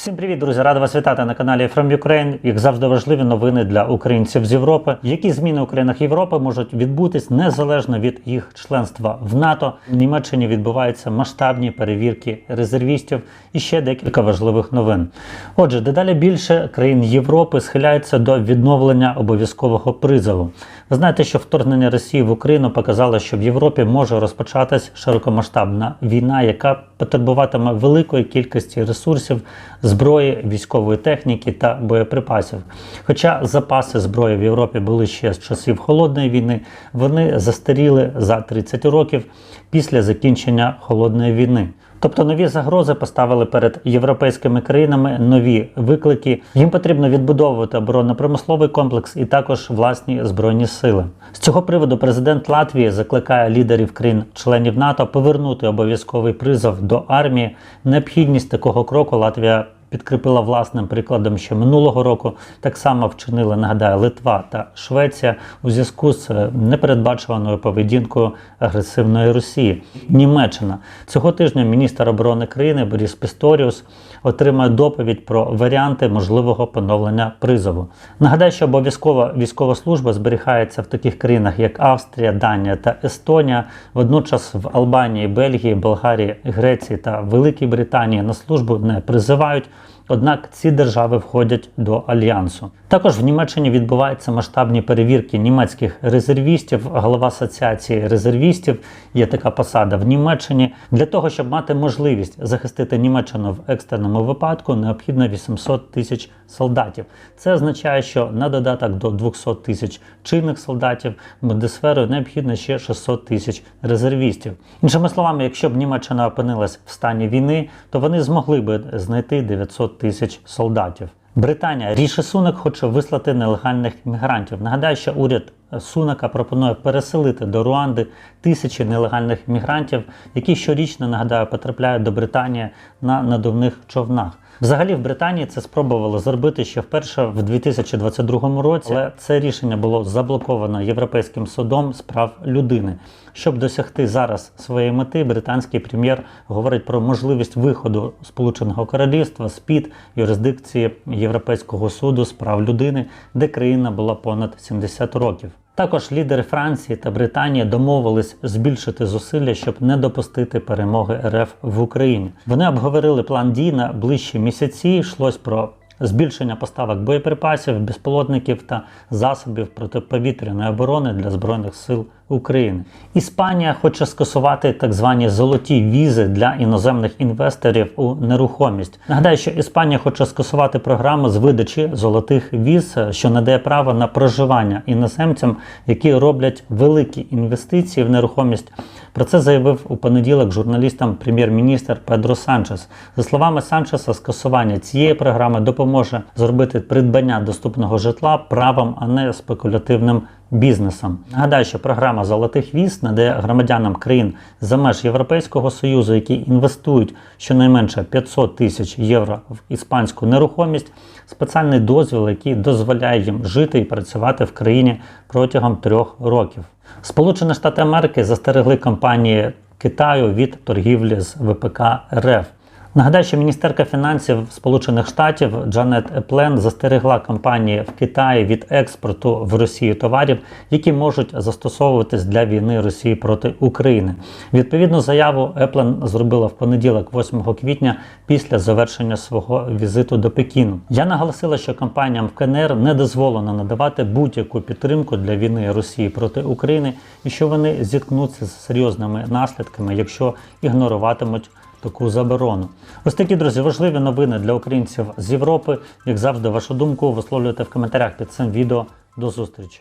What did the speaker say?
Всім привіт, друзі! Радий вас вітати на каналі From Ukraine. Як завжди, важливі новини для українців з Європи. Які зміни у країнах Європи можуть відбутись незалежно від їх членства в НАТО? В Німеччині відбуваються масштабні перевірки резервістів і ще декілька важливих новин. Отже, дедалі більше країн Європи схиляються до відновлення обов'язкового призову. Ви знаєте, що вторгнення Росії в Україну показало, що в Європі може розпочатись широкомасштабна війна, яка потребуватиме великої кількості ресурсів, зброї, військової техніки та боєприпасів. Хоча запаси зброї в Європі були ще з часів холодної війни, вони застаріли за 30 років після закінчення холодної війни. Тобто нові загрози поставили перед європейськими країнами нові виклики. Їм потрібно відбудовувати оборонно-промисловий комплекс і також власні збройні сили. З цього приводу президент Латвії закликає лідерів країн-членів НАТО повернути обов'язковий призов до армії. Необхідність такого кроку Латвія підкріпила власним прикладом, що минулого року так само вчинили, нагадаю, Литва та Швеція у зв'язку з е, непередбачуваною поведінкою агресивної Росії. Німеччина цього тижня міністр оборони країни Борис Пісторіус отримає доповідь про варіанти можливого поновлення призову. Нагадаю, що обов'язкова військова служба зберігається в таких країнах, як Австрія, Данія та Естонія. Водночас в Албанії, Бельгії, Болгарії, Греції та Великій Британії на службу не призивають. Однак ці держави входять до альянсу. Також в Німеччині відбуваються масштабні перевірки німецьких резервістів. Голова асоціації резервістів є така посада в Німеччині. Для того щоб мати можливість захистити Німеччину в екстреному випадку, необхідно 800 тисяч солдатів. Це означає, що на додаток до 200 тисяч чинних солдатів Бундесверу необхідно ще 600 тисяч резервістів. Іншими словами, якщо б Німеччина опинилась в стані війни, то вони змогли би знайти 900 тисяч солдатів. Британія рішесунок хоче вислати нелегальних іммігрантів. Нагадаю, що уряд Сунака пропонує переселити до Руанди тисячі нелегальних мігрантів, які щорічно нагадаю потрапляють до Британії на надувних човнах. Взагалі в Британії це спробували зробити ще вперше в 2022 році, але це рішення було заблоковано Європейським судом з прав людини. Щоб досягти зараз своєї мети, британський прем'єр говорить про можливість виходу Сполученого Королівства з під юрисдикції Європейського суду з прав людини, де країна була понад 70 років. Також лідери Франції та Британії домовились збільшити зусилля, щоб не допустити перемоги РФ в Україні. Вони обговорили план дій на ближчі місяці. Йшлось про збільшення поставок боєприпасів, безпілотників та засобів протиповітряної оборони для збройних сил України. Іспанія хоче скасувати так звані золоті візи для іноземних інвесторів у нерухомість. Нагадаю, що Іспанія хоче скасувати програму з видачі золотих віз, що надає право на проживання іноземцям, які роблять великі інвестиції в нерухомість. Про це заявив у понеділок журналістам прем'єр-міністр Педро Санчес. За словами Санчеса, скасування цієї програми допоможе зробити придбання доступного житла правом, а не спекулятивним бізнесом. Нагадаю, що програма золотих віз надає громадянам країн за меж Європейського союзу, які інвестують щонайменше 500 тисяч євро в іспанську нерухомість, спеціальний дозвіл, який дозволяє їм жити і працювати в країні протягом трьох років. Сполучені Штати Америки застерегли компанії Китаю від торгівлі з ВПК РФ. Нагадаю, що міністерка фінансів Сполучених Штатів Джанет Еплен застерегла компанії в Китаї від експорту в Росію товарів, які можуть застосовуватись для війни Росії проти України. Відповідну заяву Еплен зробила в понеділок, 8 квітня, після завершення свого візиту до Пекіну. Я наголосила, що компаніям в КНР не дозволено надавати будь-яку підтримку для війни Росії проти України і що вони зіткнуться з серйозними наслідками, якщо ігноруватимуть таку заборону. Ось такі друзі, важливі новини для українців з Європи. Як завжди, вашу думку висловлюйте в коментарях під цим відео. До зустрічі!